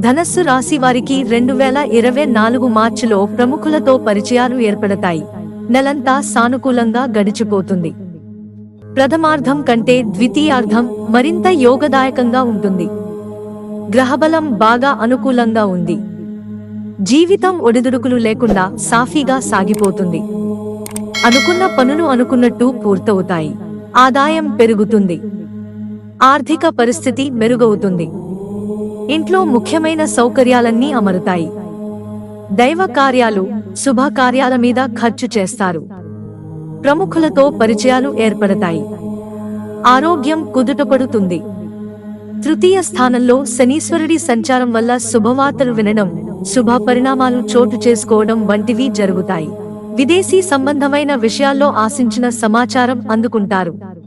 ధనస్సు రాశి వారికి రెండు వేల ఇరవై నాలుగు మార్చిలో ప్రముఖులతో పరిచయాలు ఏర్పడతాయి. నెలంతా సానుకూలంగా గడిచిపోతుంది. ప్రథమార్థం కంటే ద్వితీయార్థం మరింత యోగదాయకంగా ఉంటుంది. గ్రహబలం బాగా అనుకూలంగా ఉంది. జీవితం ఒడిదుడుకులు లేకుండా సాఫీగా సాగిపోతుంది. అనుకున్న పనులు అనుకున్నట్టు పూర్తవుతాయి. ఆదాయం పెరుగుతుంది. ఆర్థిక పరిస్థితి మెరుగవుతుంది. ఇంట్లో ముఖ్యమైన సౌకర్యాలన్నీ అమరుతాయి. దైవ కార్యాలు శుభకార్యాల మీద ఖర్చు చేస్తారు. ప్రముఖులతో పరిచయాలు ఏర్పడతాయి. ఆరోగ్యం కుదుటపడుతుంది. తృతీయ స్థానంలో శనీశ్వరుడి సంచారం వల్ల శుభవార్తలు వినడం శుభ పరిణామాలు చోటు చేసుకోవడం వంటివి జరుగుతాయి. విదేశీ సంబంధమైన విషయాల్లో ఆశించిన సమాచారం అందుకుంటారు.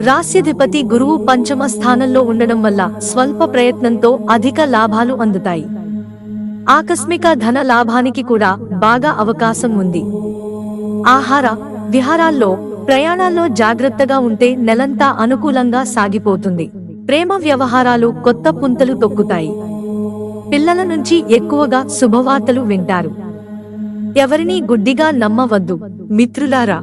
రాస్యాధిపతి గురువు పంచమ స్థానంలో ఉండడం వల్ల స్వల్ప ప్రయత్నంతో అధిక లాభాలు అందుతాయి. ఆకస్మిక ధన లాభానికి కూడా బాగా అవకాశం ఉంది. ఆహార విహారాల్లో ప్రయాణాల్లో జాగ్రత్తగా ఉంటే నెలంతా అనుకూలంగా సాగిపోతుంది. ప్రేమ వ్యవహారాలు కొత్త పుంతలు తొక్కుతాయి. పిల్లల నుంచి ఎక్కువగా శుభవార్తలు వింటారు. ఎవరినీ గుడ్డిగా నమ్మవద్దు. మిత్రులారా